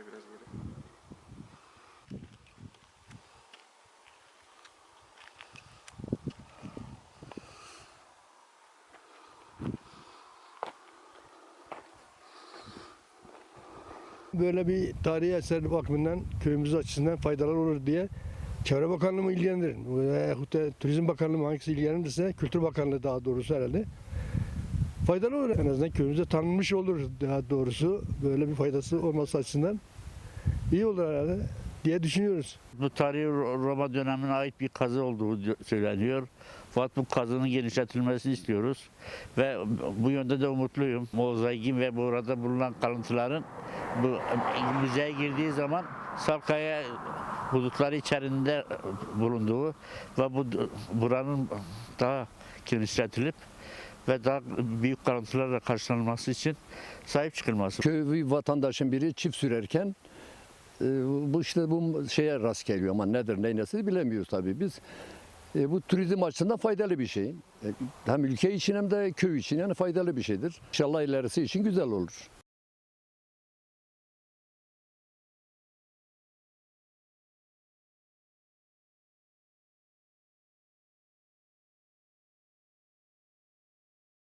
kay biraz geri. Böyle bir tarihi eser bakımından köyümüz açısından faydalar olur diye Çevre Bakanlığı mı ilgilendirir? Veyahut Turizm Bakanlığı mı hangisi ilgilenirse Kültür Bakanlığı daha doğrusu herhalde. Faydalı olur. En azından köyümüzde tanınmış olur daha doğrusu. Böyle bir faydası olması açısından iyi olur herhalde diye düşünüyoruz. Bu tarihi Ro- Roma dönemine ait bir kazı olduğu söyleniyor. Fakat bu kazının genişletilmesini istiyoruz. Ve bu yönde de umutluyum. Mozaikin ve burada bulunan kalıntıların bu müzeye girdiği zaman Salkaya hudutları içerisinde bulunduğu ve bu buranın daha genişletilip ve daha büyük kalıntılarla karşılanması için sahip çıkılması. köy vatandaşın biri çift sürerken e, bu işte bu şeye rast geliyor ama nedir ne nesi bilemiyoruz tabii biz. E, bu turizm açısından faydalı bir şey. E, hem ülke için hem de köy için yani faydalı bir şeydir. İnşallah ilerisi için güzel olur.